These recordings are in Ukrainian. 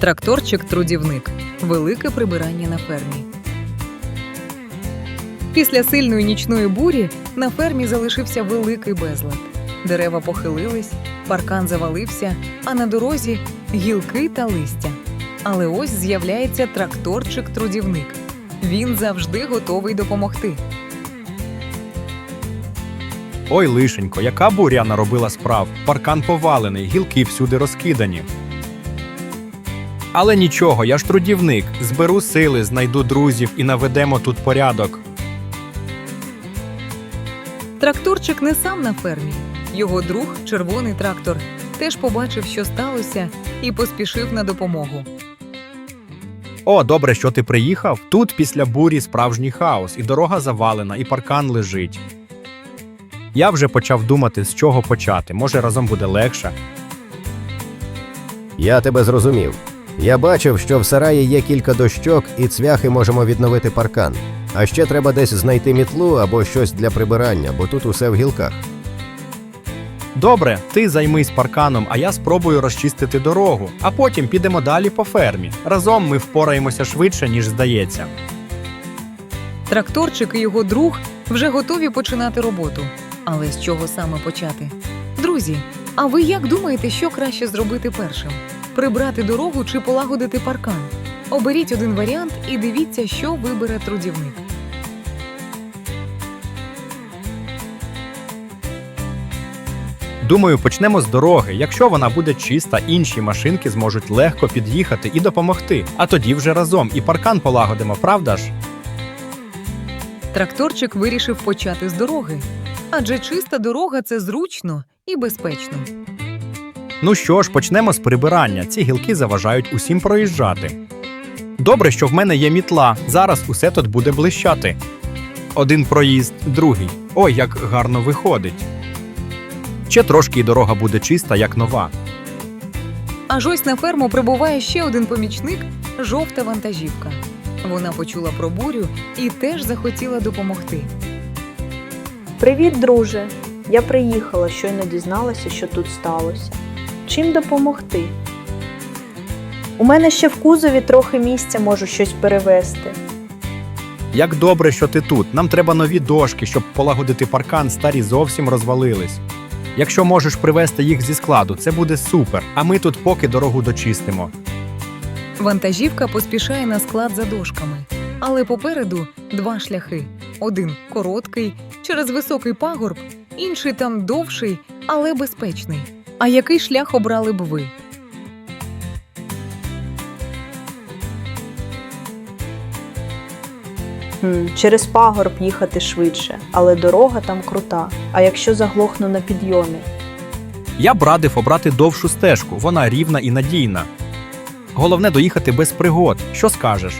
Тракторчик-трудівник. Велике прибирання на фермі. Після сильної нічної бурі на фермі залишився великий безлад. Дерева похилились, паркан завалився, а на дорозі гілки та листя. Але ось з'являється тракторчик-трудівник. Він завжди готовий допомогти. Ой, лишенько, яка буря наробила справ. Паркан повалений, гілки всюди розкидані. Але нічого, я ж трудівник. Зберу сили, знайду друзів і наведемо тут порядок. Тракторчик не сам на фермі. Його друг, червоний трактор, теж побачив, що сталося, і поспішив на допомогу. О, добре, що ти приїхав. Тут після бурі справжній хаос, і дорога завалена, і паркан лежить. Я вже почав думати, з чого почати. Може, разом буде легше. Я тебе зрозумів. Я бачив, що в сараї є кілька дощок, і цвяхи можемо відновити паркан. А ще треба десь знайти мітлу або щось для прибирання, бо тут усе в гілках. Добре, ти займись парканом, а я спробую розчистити дорогу, а потім підемо далі по фермі. Разом ми впораємося швидше, ніж здається. Тракторчик і його друг вже готові починати роботу. Але з чого саме почати? Друзі, а ви як думаєте, що краще зробити першим? Прибрати дорогу чи полагодити паркан? Оберіть один варіант і дивіться, що вибере трудівник. Думаю, почнемо з дороги. Якщо вона буде чиста, інші машинки зможуть легко під'їхати і допомогти. А тоді вже разом і паркан полагодимо, правда ж? Тракторчик вирішив почати з дороги. Адже чиста дорога це зручно і безпечно. Ну що ж, почнемо з прибирання. Ці гілки заважають усім проїжджати. Добре, що в мене є мітла. Зараз усе тут буде блищати. Один проїзд, другий. Ой, як гарно виходить. Ще трошки і дорога буде чиста, як нова. Аж ось на ферму прибуває ще один помічник жовта вантажівка. Вона почула про бурю і теж захотіла допомогти. Привіт, друже. Я приїхала, щойно дізналася, що тут сталося. Чим допомогти? У мене ще в кузові трохи місця можу щось перевезти. Як добре, що ти тут. Нам треба нові дошки, щоб полагодити паркан, старі зовсім розвалились. Якщо можеш привезти їх зі складу, це буде супер. А ми тут поки дорогу дочистимо. Вантажівка поспішає на склад за дошками, але попереду два шляхи: один короткий, через високий пагорб, інший там довший, але безпечний. А який шлях обрали б ви? Через пагорб їхати швидше, але дорога там крута. А якщо заглохну на підйомі? Я б радив обрати довшу стежку, вона рівна і надійна. Головне доїхати без пригод. Що скажеш?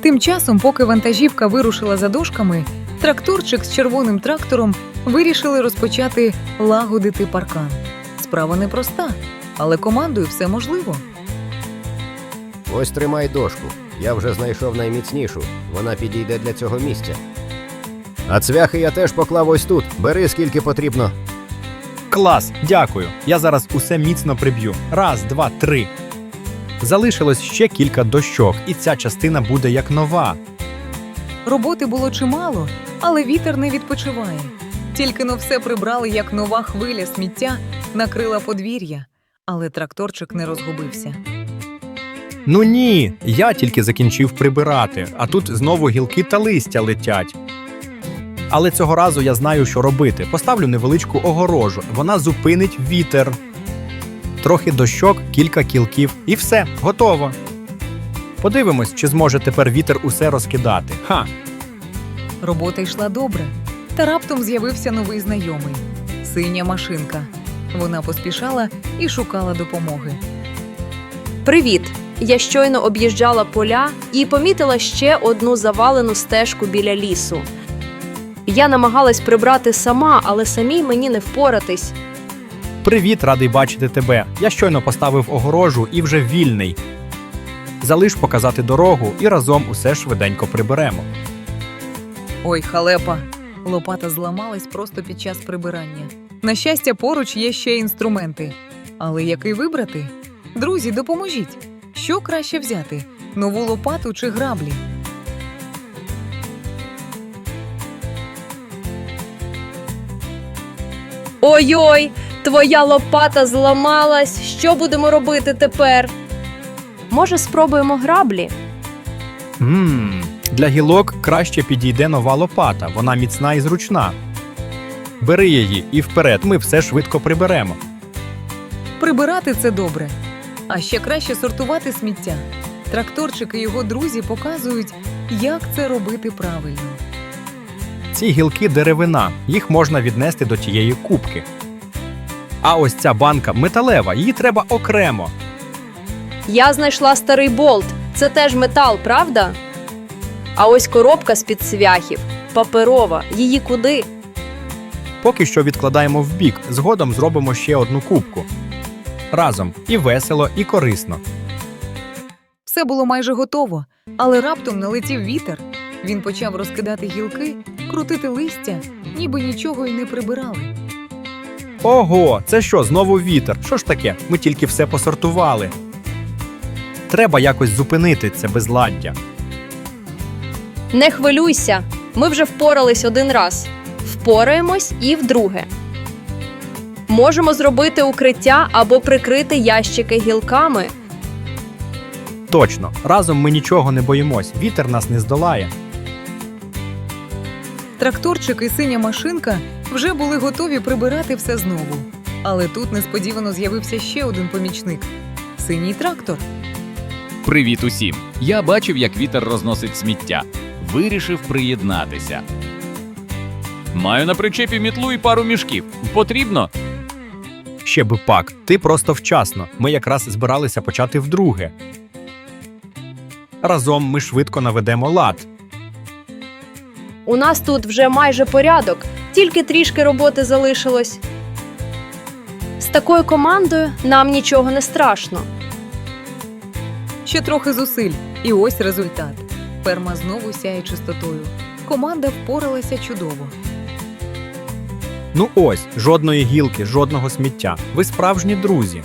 Тим часом, поки вантажівка вирушила за дошками, тракторчик з червоним трактором вирішили розпочати лагодити паркан. Справа непроста, але командою все можливо. Ось тримай дошку. Я вже знайшов найміцнішу. Вона підійде для цього місця. А цвяхи я теж поклав ось тут. Бери скільки потрібно. Клас, дякую. Я зараз усе міцно приб'ю. Раз, два, три. Залишилось ще кілька дощок, і ця частина буде як нова. Роботи було чимало, але вітер не відпочиває. Тільки но все прибрали, як нова хвиля сміття накрила подвір'я, але тракторчик не розгубився. Ну ні, я тільки закінчив прибирати, а тут знову гілки та листя летять. Але цього разу я знаю, що робити. Поставлю невеличку огорожу, вона зупинить вітер. Трохи дощок, кілька кілків, і все, готово. Подивимось, чи зможе тепер вітер усе розкидати. Ха! Робота йшла добре, та раптом з'явився новий знайомий синя машинка. Вона поспішала і шукала допомоги. Привіт! Я щойно об'їжджала поля і помітила ще одну завалену стежку біля лісу. Я намагалась прибрати сама, але самій мені не впоратись. Привіт, радий бачити тебе. Я щойно поставив огорожу і вже вільний. Залиш показати дорогу і разом усе швиденько приберемо. Ой, халепа! Лопата зламалась просто під час прибирання. На щастя, поруч є ще інструменти. Але який вибрати? Друзі, допоможіть. Що краще взяти? Нову лопату чи граблі? Ой-ой, твоя лопата зламалась. Що будемо робити тепер? Може, спробуємо граблі? Ммм, для гілок краще підійде нова лопата, вона міцна і зручна. Бери її і вперед, ми все швидко приберемо. Прибирати це добре. А ще краще сортувати сміття. Тракторчик і його друзі показують, як це робити правильно. Ці гілки деревина, їх можна віднести до тієї кубки. А ось ця банка металева, її треба окремо. Я знайшла старий болт. Це теж метал, правда? А ось коробка з-під цвяхів. Паперова. Її куди? Поки що відкладаємо вбік, згодом зробимо ще одну кубку. Разом і весело, і корисно. Все було майже готово, але раптом налетів вітер. Він почав розкидати гілки, крутити листя, ніби нічого й не прибирали. Ого, це що, знову вітер? Що ж таке? Ми тільки все посортували. Треба якось зупинити це безладдя. Не хвилюйся. Ми вже впорались один раз. Впораємось і вдруге. Можемо зробити укриття або прикрити ящики гілками. Точно, разом ми нічого не боїмось, вітер нас не здолає. Тракторчик і синя машинка вже були готові прибирати все знову. Але тут несподівано з'явився ще один помічник синій трактор. Привіт усім! Я бачив, як вітер розносить сміття. Вирішив приєднатися. Маю на причепі мітлу і пару мішків. Потрібно? Ще би пак, ти просто вчасно. Ми якраз збиралися почати вдруге. Разом ми швидко наведемо лад. У нас тут вже майже порядок, тільки трішки роботи залишилось. З такою командою нам нічого не страшно. Ще трохи зусиль, і ось результат. Ферма знову сяє чистотою. Команда впоралася чудово. Ну ось, жодної гілки, жодного сміття. Ви справжні друзі.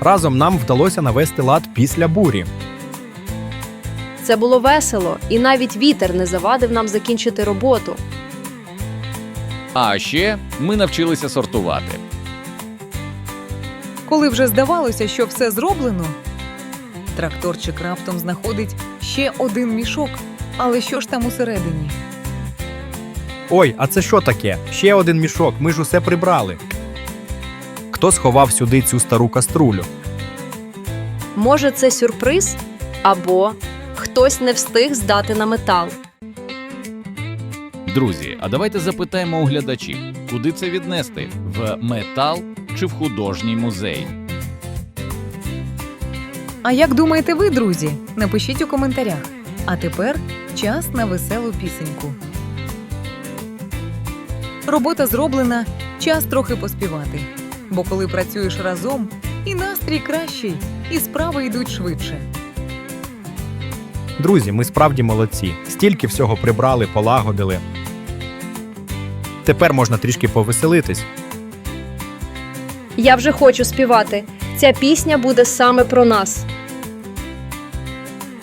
Разом нам вдалося навести лад після бурі. Це було весело, і навіть вітер не завадив нам закінчити роботу. А ще ми навчилися сортувати. Коли вже здавалося, що все зроблено, тракторчик раптом знаходить ще один мішок. Але що ж там усередині? Ой, а це що таке? Ще один мішок, ми ж усе прибрали. Хто сховав сюди цю стару каструлю? Може, це сюрприз? Або хтось не встиг здати на метал. Друзі, а давайте запитаємо у глядачів, куди це віднести: в метал чи в художній музей? А як думаєте ви, друзі? Напишіть у коментарях. А тепер час на веселу пісеньку. Робота зроблена, час трохи поспівати. Бо коли працюєш разом, і настрій кращий, і справи йдуть швидше. Друзі, ми справді молодці. Стільки всього прибрали, полагодили. Тепер можна трішки повеселитись. Я вже хочу співати. Ця пісня буде саме про нас.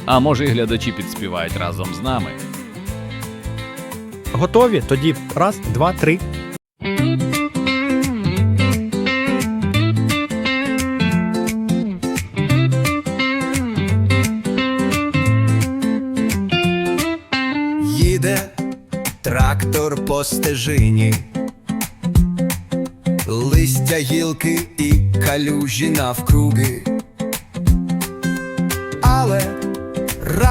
А може, і глядачі підспівають разом з нами. Готові? Тоді раз, два, три. Їде трактор по стежині, листя гілки і калюжі навкруги,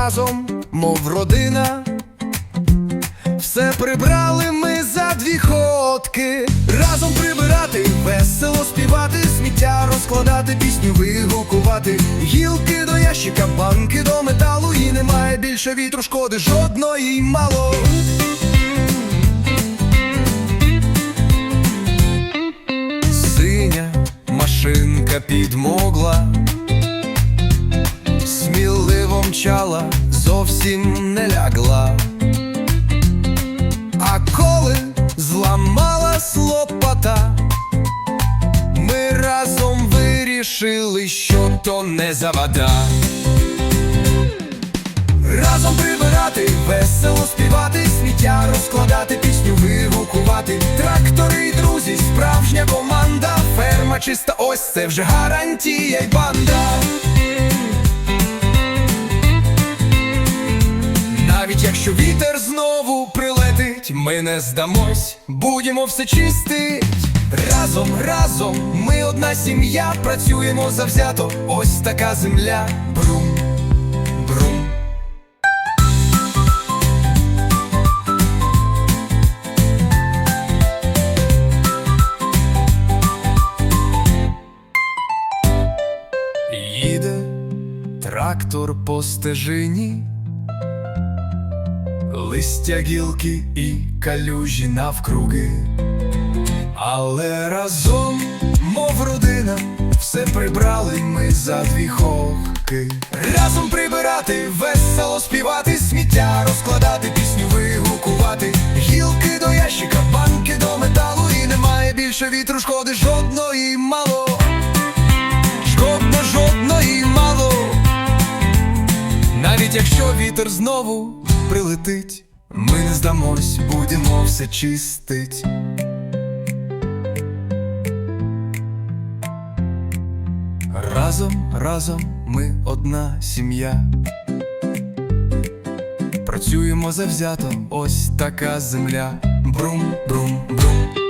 разом, мов родина, все прибрали ми за дві ходки. Разом прибирати, весело співати, сміття розкладати, пісню вигукувати, гілки до ящика, банки до металу, і немає більше вітру шкоди, жодної мало. Разом прибирати, весело співати, сміття розкладати, пісню вигукувати. Трактори й друзі, справжня команда, ферма чиста, ось це вже гарантія й банда. Навіть якщо вітер знову прилетить, ми не здамось, будемо все чистить. Разом, разом, ми одна сім'я, працюємо завзято, ось така земля. Брум. Трактор по стежині, листя гілки і калюжі навкруги, але разом, мов родина, все прибрали ми за дві хохки. Разом прибирати, весело співати, сміття розкладати, пісню вигукувати, гілки до ящика, банки до металу, і немає більше вітру, шкоди жодної мало. Навіть якщо вітер знову прилетить, ми не здамось, будемо все чистить. Разом, разом ми одна сім'я. Працюємо завзято, ось така земля. Брум, брум, брум.